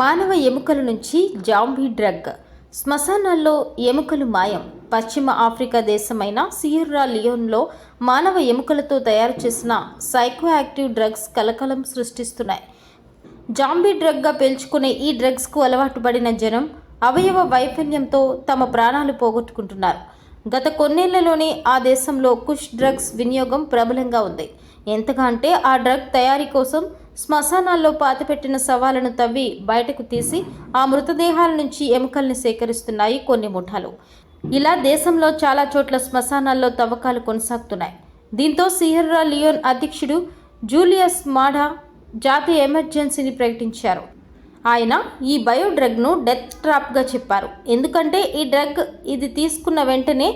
మానవ ఎముకల నుంచి జాంబీ డ్రగ్. శ్మశానాల్లో ఎముకలు మాయం. పశ్చిమ ఆఫ్రికా దేశమైన సియర్రా లియోన్లో మానవ ఎముకలతో తయారు చేసిన సైకోయాక్టివ్ డ్రగ్స్ కలకలం సృష్టిస్తున్నాయి. జాంబీ డ్రగ్గా పేల్చుకునే ఈ డ్రగ్స్కు అలవాటు పడిన జనం అవయవ వైఫల్యంతో తమ ప్రాణాలు పోగొట్టుకుంటున్నారు. గత కొన్నేళ్ళలోనే ఆ దేశంలో కుష్ డ్రగ్స్ వినియోగం ప్రబలంగా ఉంది. ఎంతగా అంటే ఆ డ్రగ్ తయారీ కోసం శ్మశానాల్లో పాతిపెట్టిన శవాలను తవ్వి బయటకు తీసి ఆ మృతదేహాల నుంచి ఎముకల్ని సేకరిస్తున్నాయి కొన్ని ముఠాలు. ఇలా దేశంలో చాలా చోట్ల శ్మశానాల్లో తవ్వకాలు కొనసాగుతున్నాయి. దీంతో సియర్రా లియోన్ అధ్యక్షుడు జూలియస్ మాడా జాతీయ ఎమర్జెన్సీని ప్రకటించారు. ఆయన ఈ బయో డ్రగ్ను డెత్ ట్రాప్గా చెప్పారు. ఎందుకంటే ఈ డ్రగ్ ఇది తీసుకున్న వెంటనే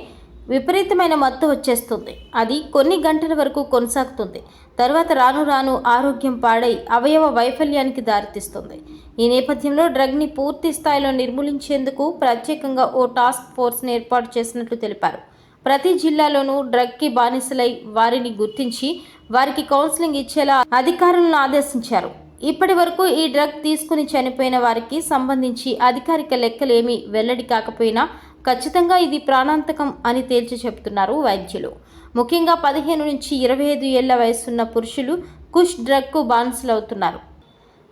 విపరీతమైన మత్తు వచ్చేస్తుంది. అది కొన్ని గంటల వరకు కొనసాగుతుంది. తర్వాత రాను రాను ఆరోగ్యం పాడై అవయవ వైఫల్యానికి దారితీస్తుంది. ఈ నేపథ్యంలో డ్రగ్ని పూర్తి స్థాయిలో నిర్మూలించేందుకు ప్రత్యేకంగా ఓ టాస్క్ ఫోర్స్ని ఏర్పాటు చేసినట్లు తెలిపారు. ప్రతి జిల్లాలోనూ డ్రగ్కి బానిసలై వారిని గుర్తించి వారికి కౌన్సిలింగ్ ఇచ్చేలా అధికారులను ఆదేశించారు. ఇప్పటి వరకు ఈ డ్రగ్ తీసుకుని చనిపోయిన వారికి సంబంధించి అధికారిక లెక్కలేమీ వెల్లడి కాకపోయినా ఖచ్చితంగా ఇది ప్రాణాంతకం అని తేల్చి చెబుతున్నారు వైద్యులు. ముఖ్యంగా పదిహేను నుంచి ఇరవై ఐదు ఏళ్ళ వయసున్న పురుషులు కుష్ డ్రగ్కు బానిసలవుతున్నారు.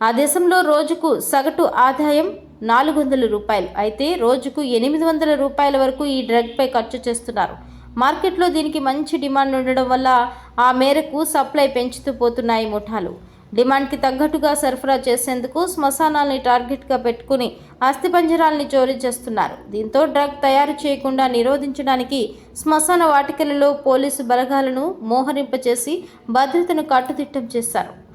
ఆ దేశంలో రోజుకు సగటు ఆదాయం నాలుగు వందల రూపాయలు. అయితే రోజుకు ఎనిమిది వందల రూపాయల వరకు ఈ డ్రగ్పై ఖర్చు చేస్తున్నారు. మార్కెట్లో దీనికి మంచి డిమాండ్ ఉండడం వల్ల ఆ మేరకు సప్లై పెంచుతూ పోతున్నాయి ముఠాలు. డిమాండ్కి తగ్గట్టుగా సరఫరా చేసేందుకు శ్మశానాల్ని టార్గెట్గా పెట్టుకుని అస్థిపంజరాల్ని చోరీ చేస్తున్నారు. దీంతో డ్రగ్ తయారు చేయకుండా నిరోధించడానికి శ్మశాన వాటికలలో పోలీసు బలగాలను మోహరింపచేసి భద్రతను కట్టుదిట్టం చేశారు.